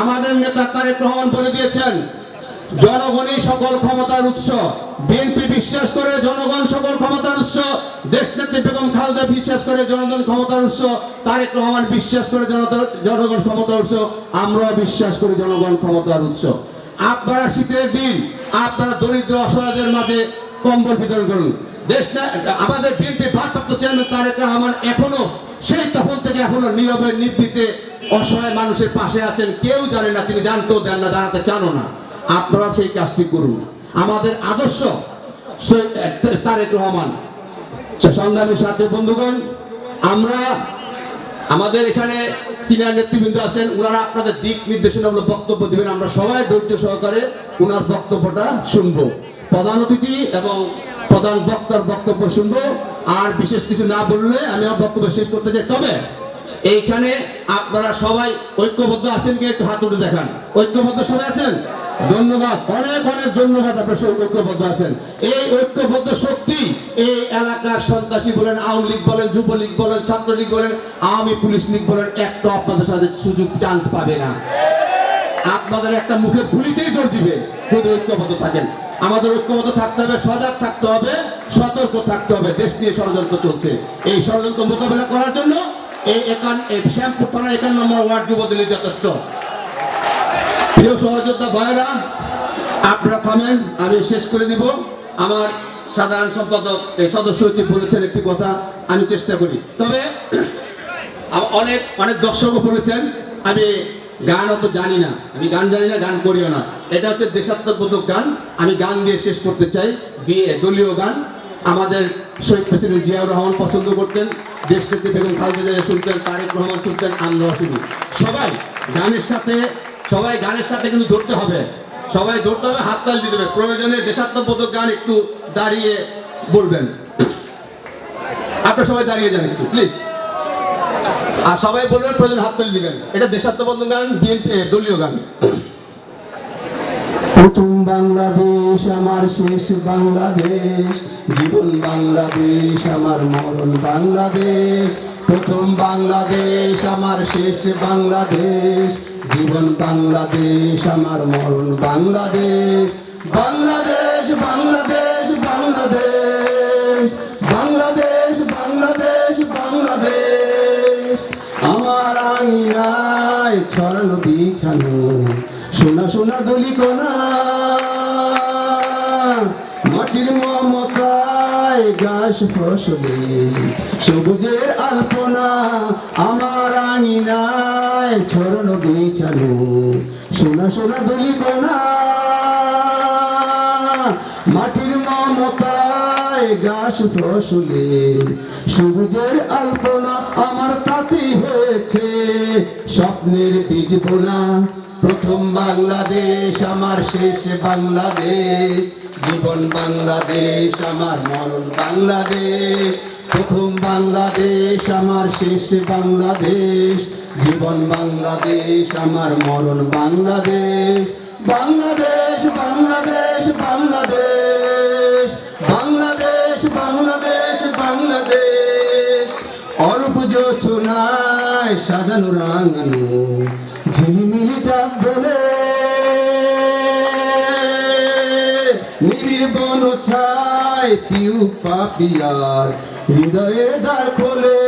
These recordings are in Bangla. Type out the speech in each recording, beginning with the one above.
আমাদের নেতা তারেক রহমান বলে দিয়েছেন জনগণই সকল ক্ষমতার উৎস। বিএনপি বিশ্বাস করে জনগণ সকল ক্ষমতার উৎস। দেশ নেত্রী বেগম খালেদা বিশ্বাস করে জনগণ ক্ষমতার উৎস। তারেক রহমান বিশ্বাস করে জনগণ ক্ষমতার উৎস। আমরা বিশ্বাস করি জনগণ ক্ষমতার উৎস। আপনারা শীতের দিন আপনারা দরিদ্র অসহায়দের মাঝে কম্বল বিতরণ করুন। দেশ আমাদের বিএনপি ভারপ্রাপ্ত চেয়ারম্যান তারেক রহমান এখনও, সেই তখন থেকে এখনও নীরবে নিবৃতে অসহায় মানুষের পাশে আছেন। কেউ জানে না, তিনি জানতেও দেন না, জানাতে চানও না। আপনারা সেই কাজটি করুন। আমাদের আদর্শ তারেক রহমান। সে সংগ্রামী সাথে, বন্ধুগণ, আমরা আমাদের এখানে সিনিয়র নেতৃবৃন্দ আছেন ওনারা আপনাদের দিক নির্দেশনামূলক বক্তব্য দিবেন, আমরা সবাই ধৈর্য সহকারে ওনার বক্তব্যটা শুনব। প্রধান অতিথি এবং প্রধান বক্তার বক্তব্য শুনব। আর বিশেষ কিছু না বললে আমি আমার বক্তব্য শেষ করতে চাই। তবে এইখানে আপনারা সবাই ঐক্যবদ্ধ আছেন কি একটু হাত উঠে দেখান। ঐক্যবদ্ধ সবাই আছেন? ধন্যবাদ। অনেক অনেক ধন্যবাদ আপনার সবাই ঐক্যবদ্ধ আছেন। এই ঐক্যবদ্ধ শক্তি এই এলাকার সন্ত্রাসী বলেন, আওয়ামী লীগ বলেন, যুবলীগ বলেন, ছাত্রলীগ বলেন, আওয়ামী পুলিশ লীগ বলেন একটা আপনাদের সাথে সুযোগ, চান্স পাবে না। আপনাদের একটা মুখে গুলিতেই জোর দিবে যদি ঐক্যবদ্ধ থাকেন। আমাদের ঐক্যবদ্ধ থাকতে হবে, সজাগ থাকতে হবে, সতর্ক থাকতে হবে, দেশ নিয়ে ষড়যন্ত্র চলছে। এই ষড়যন্ত্র মোকাবেলা করার জন্য এই একান শ্যামপুর থানা একান্ন নম্বর ওয়ার্ড যুবদলীয় যথেষ্ট। প্রিয় সহযোদ্ধা ভাইরা আপনারা থামেন, আমি শেষ করে দিব। আমার সাধারণ সম্পাদক, এই সদস্য সচিব বলেছেন একটি কথা, আমি চেষ্টা করি। তবে অনেক অনেক দর্শকও বলেছেন, আমি গান অত জানি না। আমি গান জানি না, গান করিও না। এটা হচ্ছে দেশাত্মবোধক গান। আমি গান দিয়ে শেষ করতে চাই। দলীয় গান। আমাদের শহীদ প্রেসিডেন্ট জিয়াউর রহমান পছন্দ করতেন। দেশ নেত্রী বেগম খালেদা শুনতেন, তারেক রহমান শুনতেন আমরাও শুনি সবাই গানের সাথে, সবাই গানের সাথে কিন্তু ধরতে হবে। সবাই ধরতে হবে, হাততালি দিতে হবে। প্রয়োজনে দেশাত্মবোধক গান একটু দাঁড়িয়ে বলবেন। আপনারা সবাই দাঁড়িয়ে যান একটু প্লিজ আর সবাই বলবেন প্রয়োজন হাত তালি দিবেন। এটা দেশাত্মবোধক গান, বিএনপি দলীয় গান। প্রথম বাংলাদেশ আমার শেষ বাংলাদেশ, জীবন বাংলাদেশ, আমার মরণ বাংলাদেশ। প্রথম বাংলাদেশ আমার শেষ বাংলাদেশ, জীবন বাংলাদেশ, আমার মরণ বাংলাদেশ। বাংলাদেশ বাংলাদেশ বাংলাদেশ। আইনায় ছড়ানো বিছানো। সোনা সোনা দলি কোনা মাটির মমতায় গাছ ফসলে। সবুজের আলপনা আমার আঙিনায় ছড়ানো বিছানো। সোনা সোনা দলি কোনা ফসলে আলপনা আমার তাতেই হয়েছে। স্বপ্নের বীজ বোনা, প্রথম বাংলাদেশ, আমার শেষ বাংলাদেশ। জীবন বাংলাদেশ, আমার মরণ বাংলাদেশ। প্রথম বাংলাদেশ, আমার শেষ বাংলাদেশ। জীবন বাংলাদেশ, আমার মরণ বাংলাদেশ। বাংলাদেশ বাংলাদেশ বাংলাদেশ। যোচনায় সাজানো রাঙানো। ঝিলিমিলি চাঁদ বলে নিবিড় বন ছায় পিউ পাপিয়ার হৃদয়ের দ্বার খোলে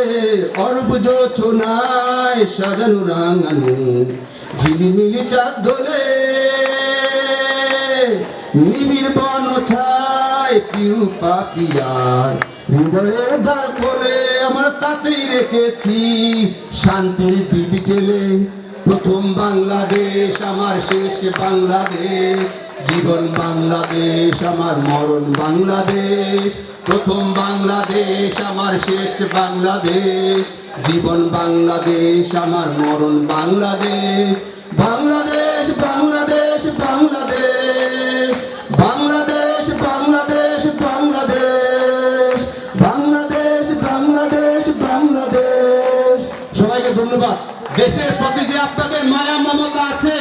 অর্ব যোচনায় সাজানো রাঙানো। ঝিলিমিলি চাঁদ দোলে নিবিড় বন ছায় পিউ পাপিয়ার হৃদয়ের দ্বার খোলে আমার তাতেই রেখেছি। শান্তির দ্বীপ জেলে প্রথম বাংলাদেশ, আমার শেষ বাংলাদেশ। জীবন বাংলাদেশ, আমার মরণ বাংলাদেশ। প্রথম বাংলাদেশ, আমার শেষ বাংলাদেশ। জীবন বাংলাদেশ, আমার মরণ বাংলাদেশ। বাংলাদেশ বাংলাদেশ বাংলাদেশ। দেশের প্রতি যে আপনাদের মায়া, মমতা আছে,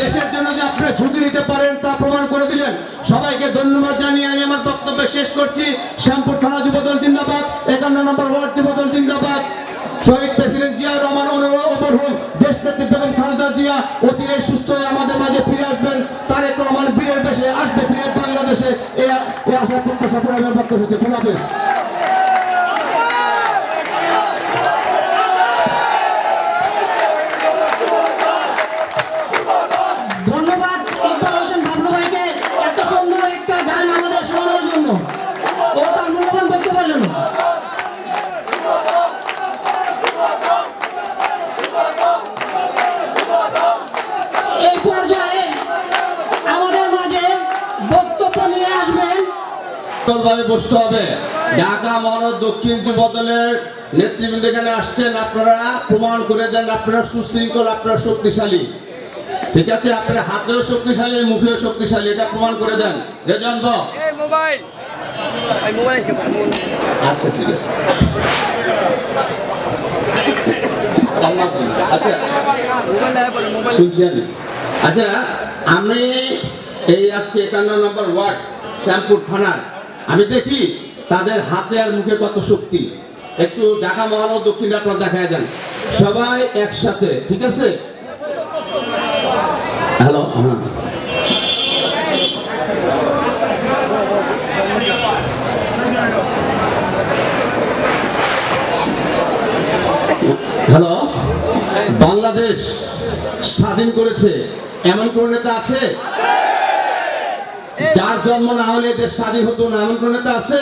দেশের জন্য যে আপনারা ঝুঁকি নিতে পারেন তা প্রমাণ করে দিলেন। সবাইকে ধন্যবাদ জানিয়ে আমি আমার বক্তব্য শেষ করছি। শ্যামপুর থানা যুবদল জিন্দাবাদ, একান্ন নম্বর ওয়ার্ড যুবদল জিন্দাবাদ। শহীদ প্রেসিডেন্ট জিয়া রহমান অনুরোধ দেশ নেত্রী বেগম খালেদা জিয়া অচিরে সুস্থ হয়ে আমাদের মাঝে ফিরে আসবেন। তারেক রহমান বীরের দেশে আসবে ফিরে বাংলাদেশে। এই আশা প্রত্যাশা করে আমি বক্তব্য শেষে ভাবে বসতে হবে। ঢাকা মহানগর দক্ষিণ যুব দলের নেতৃবৃন্দ এখানে আসছেন। আপনারা প্রমাণ করে দেন আপনারা সুশৃঙ্খল আপনারা শক্তিশালী। ঠিক আছে? আপনারা হাতেও শক্তিশালী মুখেও শক্তিশালী এটা প্রমাণ করে দেন। রেজন মোবাইল। আচ্ছা ঠিক আছে। আচ্ছা। আচ্ছা আমি এই আজকে একান্ন নম্বর ওয়ার্ড শ্যামপুর থানার আমি দেখি তাদের হাতে আর মুখে কত শক্তি। একটু ঢাকা মহানগর দক্ষিণ আপনারা দেখা যান সবাই একসাথে, ঠিক আছে? হ্যালো হ্যাঁ। হ্যালো বাংলাদেশ স্বাধীন করেছে। এমন কোন নেতা আছে? যার জন্ম না হলে দেশ স্বাধীন হতো না, এমন কোন নেতা আছে?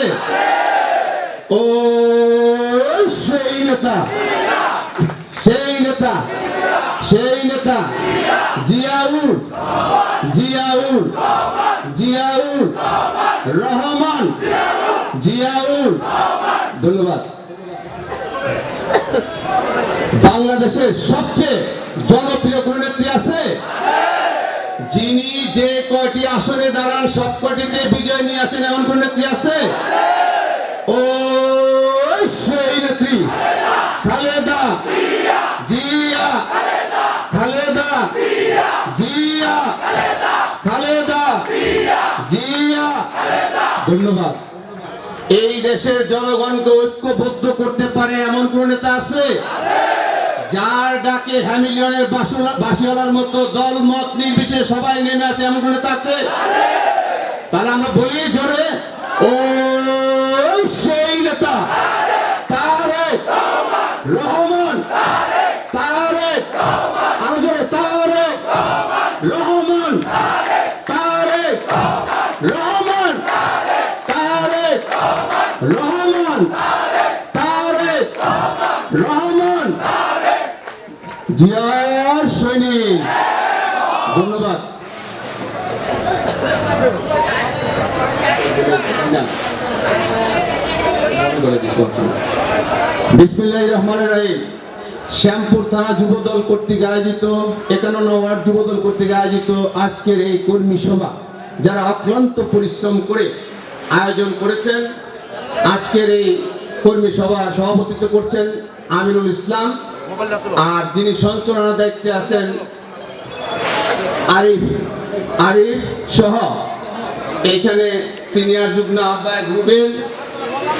ও, সেই নেতা। সেই নেতা। সেই নেতা। জিয়াউল জিয়াউল জিয়াউল রহমান। জিয়াউল ধন্যবাদ। বাংলাদেশের সবচেয়ে জনপ্রিয় কোন নেত্রী আছে? যিনি যে কয়টি আসনে দাঁড়ান, সব কয়টিতে বিজয় নিয়ে আসেন এমন কোন নেত্রী আছে? ও সেই নেত্রী। খালেদা। জিয়া। খালেদা। জিয়া। খালেদা। জিয়া। ধন্যবাদ। এই দেশের জনগণকে ঐক্যবদ্ধ করতে পারে এমন কোন নেতা আছে? যার ডাকে হ্যামিলিয়নের বাসিওয়ালার মতো দল, মত নির্বিশেষে সবাই নেমে আছে এমন করে নেতা আছে তাহলে আমরা বলি জোরে ও সেই নেতা তারেক রহমান তারেক আরও জোরে তারেক রহমান তারেক রহমান তারেক রহমান তারেক রহমান জিয়ার সৈনিক ধন্যবাদ বিসমিল্লাহ রহমান রাহিম। শ্যামপুর থানা যুবদল কর্তৃক আয়োজিত একান্ন ওয়ার্ড যুবদল কর্তৃক আয়োজিত আজকের এই কর্মী সভা, যারা অক্লান্ত পরিশ্রম করে আয়োজন করেছেন, আজকের এই কর্মী সভার সভাপতিত্ব করছেন আমিনুল ইসলাম। আর যিনি সঞ্চালনার দায়িত্বে আছেন আরিফ আরিফ সহ। এইখানে সিনিয়র যুগ্ম আহ্বায়ক রুবেল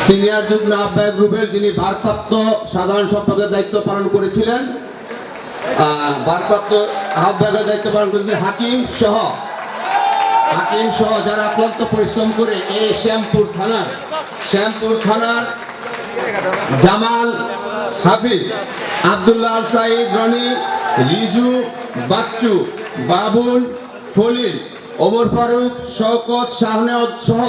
সিনিয়র যুগ্ম আহ্বায়ক রুবেল যিনি ভারপ্রাপ্ত সাধারণ সম্পাদকের দায়িত্ব পালন করেছিলেন ভারপ্রাপ্ত আহ্বায়কের দায়িত্ব পালন করেছিলেন হাকিম সহ। হাকিম সহ যারা অক্লান্ত পরিশ্রম করে এই শ্যামপুর থানার শ্যামপুর থানার জামাল হাফিজ, আব্দুল্লাহ সাইদ রনি, রিজু বাচ্চু, বাবুল খলিল ওমর ফারুক শওকত শাহনেওয়াজ সহ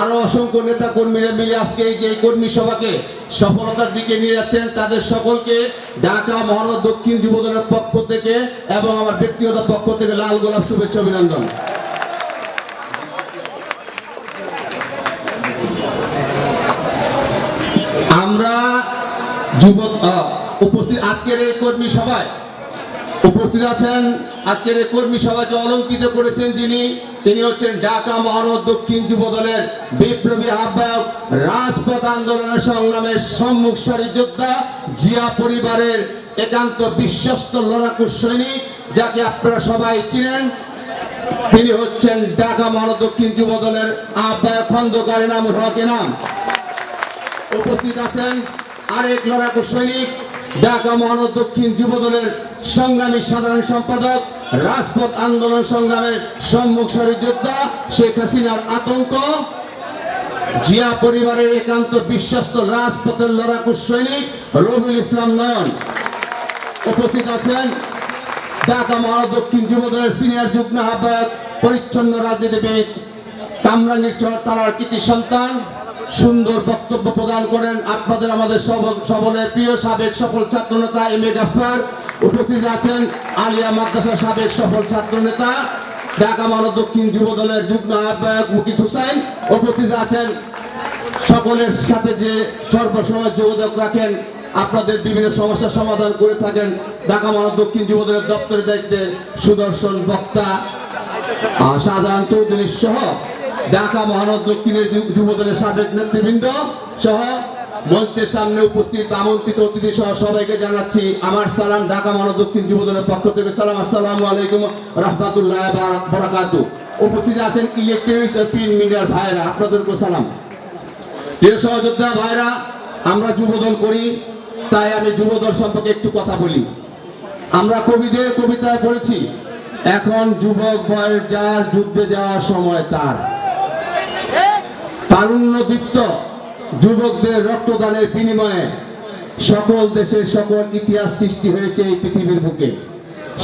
আরও অসংখ্য নেতা কর্মীরা মিলে আজকে এই যে কর্মী সভাকে সফলতার দিকে নিয়ে যাচ্ছেন তাদের সকলকে ঢাকা মহানগর দক্ষিণ যুবদলের পক্ষ থেকে এবং আমার ব্যক্তিগত পক্ষ থেকে লাল গোলাপ শুভেচ্ছা অভিনন্দন। আমরা আহ, উপস্থিত আজকের এই কর্মী সভায় উপস্থিত আছেন আজকের এই কর্মী সভাকে অলঙ্কৃত করেছেন যিনি, তিনি হচ্ছেন ঢাকা মহানগর দক্ষিণ যুব দলের বিপ্লবী আহ্বায়ক, রাজপথ আন্দোলনের সংগ্রামের সম্মুখ সারি যোদ্ধা, জিয়া পরিবারের একান্ত বিশ্বস্ত লড়াকু সৈনিক, যাকে আপনারা সবাই চিনেন। তিনি হচ্ছেন ঢাকা মহানগর দক্ষিণ যুব দলের আহ্বায়ক, খন্দকার নাম রকে নাম উপস্থিত আছেন আরেক লড়াকু সৈনিক ঢাকা মহানগর দক্ষিণ যুব দলের সংগ্রামী সাধারণ সম্পাদক, রাজপথ আন্দোলন সংগ্রামের সম্মুখ যোদ্ধা শেখ হাসিনার আতঙ্ক, জিয়া পরিবারের একান্ত বিশ্বস্ত রাজপথের লড়াকু সৈনিক রবিউল ইসলাম নয়ন। উপস্থিত আছেন ঢাকা মহানগর দক্ষিণ যুব দলের সিনিয়র যুগ্ম আহ্বায়ক, পরিচ্ছন্ন রাজনীতিবিদ কামরাঙ্গীর চর তারার কৃতি সন্তান সুন্দর বক্তব্য প্রদান করেন আপনাদের আমাদের সব- সকলের প্রিয় সাবেক সফল ছাত্রনেতা এম এ গাফার উপস্থিত আছেন আলিয়া মাদ্রাসার সাবেক সফল ছাত্রনেতা, ঢাকা মহানগর দক্ষিণ যুব দলের যুগ্ম আহ্বায়ক মুকিত হুসাইন উপস্থিত আছেন সকলের সাথে যে সর্বসময় যোগাযোগ রাখেন, আপনাদের বিভিন্ন সমস্যার সমাধান করে থাকেন ঢাকা মহানগর দক্ষিণ যুবদলের দপ্তরের দায়িত্বে সুদর্শন বক্তা শাহজাহান চৌধুরী সহ ঢাকা মহানগর দক্ষিণের যুবদলের সাবেক নেতৃবৃন্দ সহ মঞ্চের সামনে উপস্থিত আমন্ত্রিত অতিথি সহ সবাইকে জানাচ্ছি আমার সালাম, ঢাকা মহানগর দক্ষিণ যুবদলের পক্ষ থেকে। সালাম, আসসালামু আলাইকুম, রহমাতুল্লাহ বরাকাতু উপস্থিত আছেন ইলেকট্রনিক্স প্রিন্ট মিডিয়ার ভাইরা আপনাদেরকে সালাম। প্রিয় সহযোদ্ধা ভাইরা, আমরা যুবদল করি, তাই আমি যুবদল সম্পর্কে একটু কথা বলি। আমরা কবিদের কবিতায় পড়েছি, এখন যুবক বয়স যার যুদ্ধে যাওয়ার সময় তার। তারুণ্য দীপ্ত যুবকদের রক্তদানের বিনিময়ে সকল দেশের সকল ইতিহাস সৃষ্টি হয়েছে এই পৃথিবীর বুকে।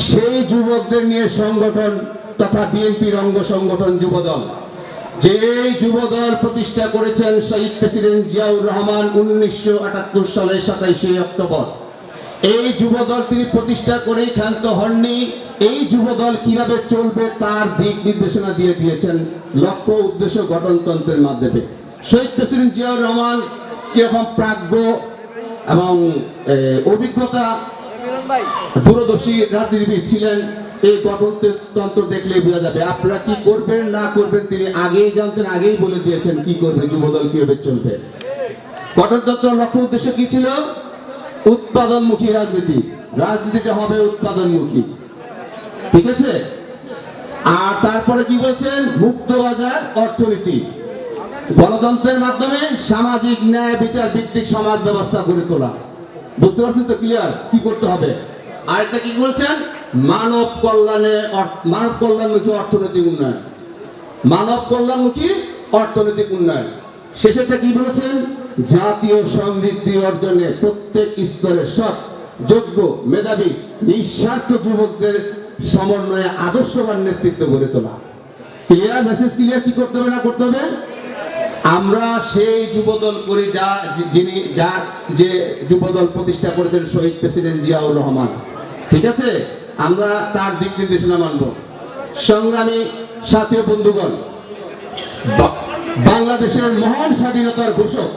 সেই যুবকদের নিয়ে সংগঠন তথা বিএনপির অঙ্গ সংগঠন যুবদল। যে যুবদল প্রতিষ্ঠা করেছেন শহীদ প্রেসিডেন্ট জিয়াউর রহমান উনিশশো আটাত্তর সালের সাতাইশে অক্টোবর। এই যুবদল তিনি প্রতিষ্ঠা করেই ক্ষান্ত হননি। এই যুবদল কীভাবে চলবে তার দিক নির্দেশনা দিয়ে দিয়েছেন লক্ষ্য উদ্দেশ্য গঠনতন্ত্রের মাধ্যমে। শহীদ প্রেসিডেন্ট জিয়াউর রহমান কীরকম প্রাজ্ঞ এবং অভিজ্ঞতা, দূরদর্শী রাজনীতিবিদ ছিলেন, এই গঠনতন্ত্র দেখলে বোঝা যাবে। আপনারা কি করবেন, না করবেন তিনি আগেই জানতেন, আগেই বলে দিয়েছেন কি করবে যুবদল, কীভাবে চলবে। গঠনতন্ত্র লক্ষ্য উদ্দেশ্য কি ছিল? উৎপাদনমুখী রাজনীতি। রাজনীতিটা হবে উৎপাদনমুখী। ঠিক আছে? আর তারপরে কি বলছেন? মুক্ত বাজার অর্থনীতি। গণতন্ত্রের মাধ্যমে সামাজিক ন্যায়, বিচার, ভিত্তিক সমাজ ব্যবস্থা গড়ে তোলা। বুঝতে পারছেন তো ক্লিয়ার কি করতে হবে? আরেকটা কি বলছেন? মানব কল্যাণে মানব কল্যাণমুখী অর্থনৈতিক উন্নয়ন। মানব কল্যাণমুখী অর্থনৈতিক উন্নয়ন। শেষেটা কি বলেছেন জাতীয় সমৃদ্ধি অর্জনে প্রত্যেক স্তরের সৎ, যোগ্য, মেধাবী, নিঃস্বার্থ যুবকদের সমন্বয়ে আদর্শবান নেতৃত্ব গড়ে তোলা। ক্লিয়ার মেসেজ ক্লিয়ার কি করতে হবে, না করতে হবে? আমরা সেই যুবদল করি যা যিনি যার যে যুবদল প্রতিষ্ঠা করেছেন শহীদ প্রেসিডেন্ট জিয়াউর রহমান। ঠিক আছে? আমরা তার দিক নির্দেশনা মানব। সংগ্রামী সাথী বন্ধুগণ বাংলাদেশের মহান স্বাধীনতার ঘোষক,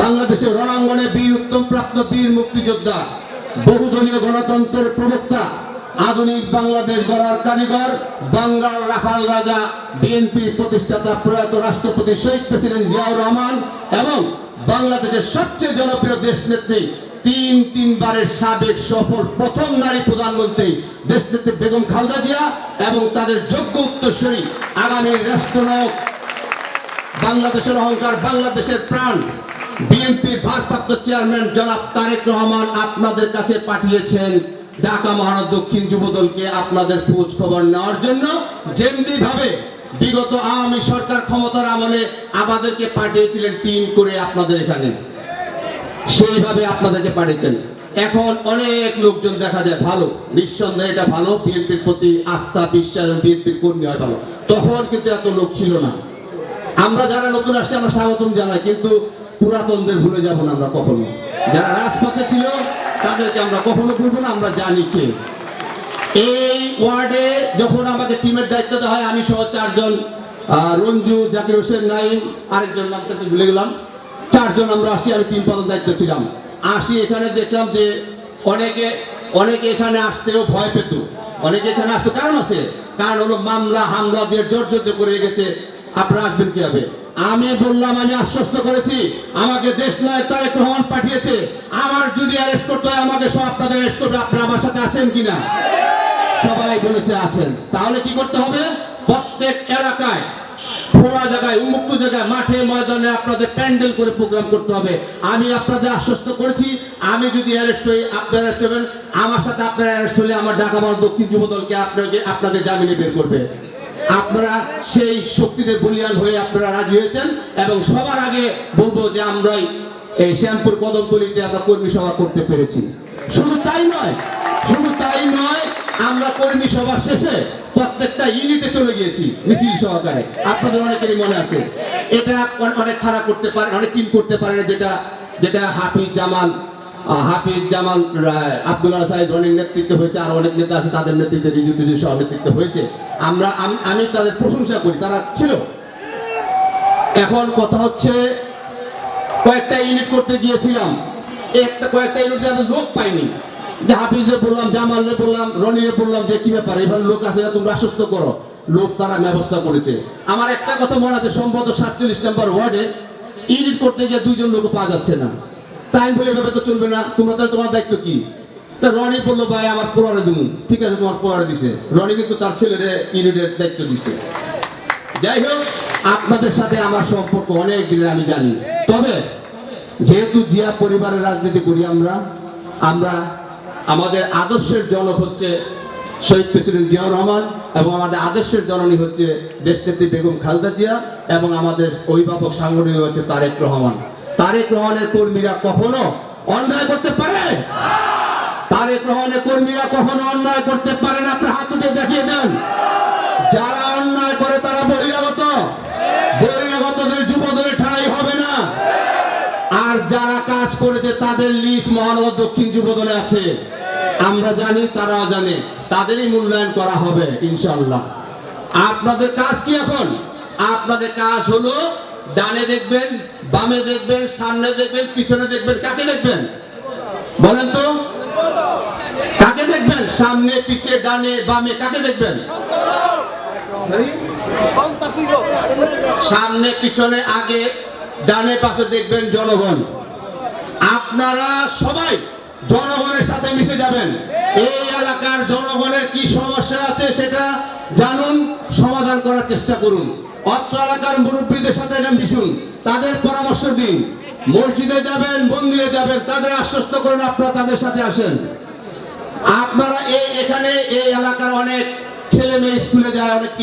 বাংলাদেশের রণাঙ্গনে বীর, উত্তম প্রাপ্ত বীর মুক্তিযোদ্ধা বহুদলীয় গণতন্ত্রের প্রবক্তা, আধুনিক বাংলাদেশ গড়ার কারিগর বাঙ্গাল রাখাল রাজা বিএনপির প্রতিষ্ঠাতা প্রয়াত রাষ্ট্রপতি শহীদ প্রেসিডেন্ট জিয়াউর রহমান এবং বাংলাদেশের সবচেয়ে জনপ্রিয় দেশ নেত্রী, তিন তিনবারের সাবেক সফল প্রথম নারী প্রধানমন্ত্রী দেশনেত্রী বেগম খালদা জিয়া এবং তাদের যোগ্য উত্তরসূরি আগামী রাষ্ট্রনায়ক বাংলাদেশের অহংকার, বাংলাদেশের প্রাণ। বিএনপির ভারপ্রাপ্ত চেয়ারম্যান জনাব তারেক রহমান আপনাদের কাছে পাঠিয়েছেন ঢাকা মহানগর দক্ষিণ যুবদলকে আপনাদের খোঁজ খবর নেওয়ার জন্য। যেমনি ভাবে বিগত আওয়ামী সরকার ক্ষমতার আমলে আমাদেরকে পাঠিয়েছিলেন টিম করে আপনাদের এখানে। সেইভাবে আপনাদেরকে পাঠিয়েছেন। এখন অনেক লোকজন দেখা যায় ভালো, নিঃসন্দেহে এটা ভালো। বিএনপির প্রতি আস্থা, বিশ্বাস বিএনপির কর্মী হয় ভালো। তখন কিন্তু এত লোক ছিল না। আমরা যারা নতুন আসছি, আমরা স্বাগতম জানাই, কিন্তু পুরাতনদের ভুলে যাব না আমরা কখনো। যারা রাজপথে ছিল, তাদেরকে আমরা কখনো ভুলবো না, আমরা জানি কে। এই ওয়ার্ডে যখন আমাকে টিমের দায়িত্ব দেওয়া হয়, আমি সহ চারজন রঞ্জু, জাকির হোসেন, নাইম আরেকজন নামটা ভুলে গেলাম। চারজন আমরা আসি আমি টিম প্রধান দায়িত্ব ছিলাম। আসি এখানে দেখলাম যে অনেকে অনেকে এখানে আসতেও ভয় পেত। অনেকে এখানে আসতে। কারণ আছে, কারণ হলো মামলা, হামলা, দিয়ে জর্জরিত করে রেখেছে আপনারা আসবেন কি হবে আমি বললাম, আমি আশ্বস্ত করেছি, আমাকে দেশ নয় তারেক রহমান পাঠিয়েছে। আমার যদি অ্যারেস্ট করতে হয়, আমাকে সব আপনাদের অ্যারেস্ট করবে। আপনারা আমার সাথে আছেন কিনা? সবাই বলেছে আছেন। তাহলে কি করতে হবে? প্রত্যেক এলাকায়, খোলা জায়গায়, উন্মুক্ত জায়গায়, মাঠে, ময়দানে আপনাদের প্যান্ডেল করে প্রোগ্রাম করতে হবে। আমি আপনাদের আশ্বস্ত করেছি, আমি যদি অ্যারেস্ট হই আপনি অ্যারেস্ট হবেন। আমার সাথে আপনারা অ্যারেস্ট হলে আমার ঢাকাবার দক্ষিণ যুব দলকে আপনাকে, আপনাদের জামিনে বের করবে। আপনারা সেই শক্তিতে বলিয়ান হয়ে আপনারা রাজি হয়েছেন এবং সবার আগে বলব যে আমরাই এই শ্যামপুর কদমতলিতে আমরা কর্মী সভা করতে পেরেছি। শুধু তাই নয়, শুধু তাই নয়, আমরা কর্মী সভা শেষে প্রত্যেকটা ইউনিটে চলে গিয়েছি মিছিল সহকারে। আপনাদের অনেকেরই মনে আছে, এটা অন- অনেক খারাপ করতে পারে, অনেক টিম করতে পারে যেটা যেটা হাফিজ জামাল হাফিজ জামাল রায়, আব্দুল্লাহ সাহেব রনির নেতৃত্বে হয়েছে আর অনেক নেতা আছে তাদের নেতৃত্বে রিজু টিজু সহ নেতৃত্ব হয়েছে। আমরা আমি তাদের প্রশংসা করি তারা ছিল। এখন কথা হচ্ছে কয়েকটা ইউনিট করতে গিয়েছিলাম। একটা কয়েকটা ইউনিটে আমি লোক পাইনি যে হাফিজে বললাম জামালে বললাম রনিরে বললাম যে কি ব্যাপার এবার লোক আছে না তোমরা আশ্বস্ত করো। লোক তারা ব্যবস্থা করেছে। আমার একটা কথা মনে আছে সম্ভবত সাতচল্লিশ নম্বর ওয়ার্ডে ইউনিট করতে গিয়ে দুইজন লোক পাওয়া যাচ্ছে না। তাই বলে এভাবে তো চলবে না। তোমরা তাহলে তোমার দায়িত্ব কি? তা রনি বলল, ভাই, আমার পোলারে দিন ঠিক আছে, তোমার পোলারে দিছে। রনি কিন্তু তার ছেলেরে ইউনিটের দায়িত্ব দিছে। যাই হোক, আপনাদের সাথে আমার সম্পর্ক অনেক দিনের, আমি জানি। তবে যেহেতু জিয়া পরিবারের রাজনীতি করি আমরা আমরা আমাদের আদর্শের জনক হচ্ছে শহীদ প্রেসিডেন্ট জিয়াউর রহমান এবং আমাদের আদর্শের জননী হচ্ছে দেশনেত্রী বেগম খালদা জিয়া এবং আমাদের অভিভাবক সাংগঠনিক হচ্ছে তারেক রহমান। তারেক রহমানের কর্মীরা কখনো অন্যায় করতে পারে? তারেক রহমানের কর্মীরা কখনো অন্যায় করতে পারে না? আপনি হাত উঠে দেখিয়ে দেন। যারা অন্যায় করে তারা বহিরাগত। বহিরাগতদের যুবদের ঠাঁই হবে না। আর যারা কাজ করেছে, তাদের লিস্ট মহানগর দক্ষিণ যুবদলে আছে। আমরা জানি, তারাও জানে। তাদেরই মূল্যায়ন করা হবে ইনশাল্লাহ আপনাদের কাজ কি এখন? আপনাদের কাজ হলো ডানে দেখবেন, বামে দেখবেন, সামনে দেখবেন, পিছনে দেখবেন, কাকে দেখবেন? বলেন তো। কাকে দেখবেন? সামনে, পিছে, ডানে, বামে, কাকে দেখবেন? সামনে, পিছনে, আগে, ডানে, পাশে দেখবেন জনগণ। আপনারা সবাই জনগণের সাথে মিশে যাবেন। এই এলাকার জনগণের কি সমস্যা আছে সেটা জানুন, সমাধান করার চেষ্টা করুন। অত্র এলাকার মুরব্বীদের সাথে মিশুন তাদের পরামর্শ দিন। মসজিদে যাবেন, মন্দিরে যাবেন, তাদের আশ্বস্ত করুন, আপনারা তাদের সাথে আসেন। আপনারা এই এখানে এই এলাকার অনেক ছেলে মেয়ে স্কুলে যায়, অনেক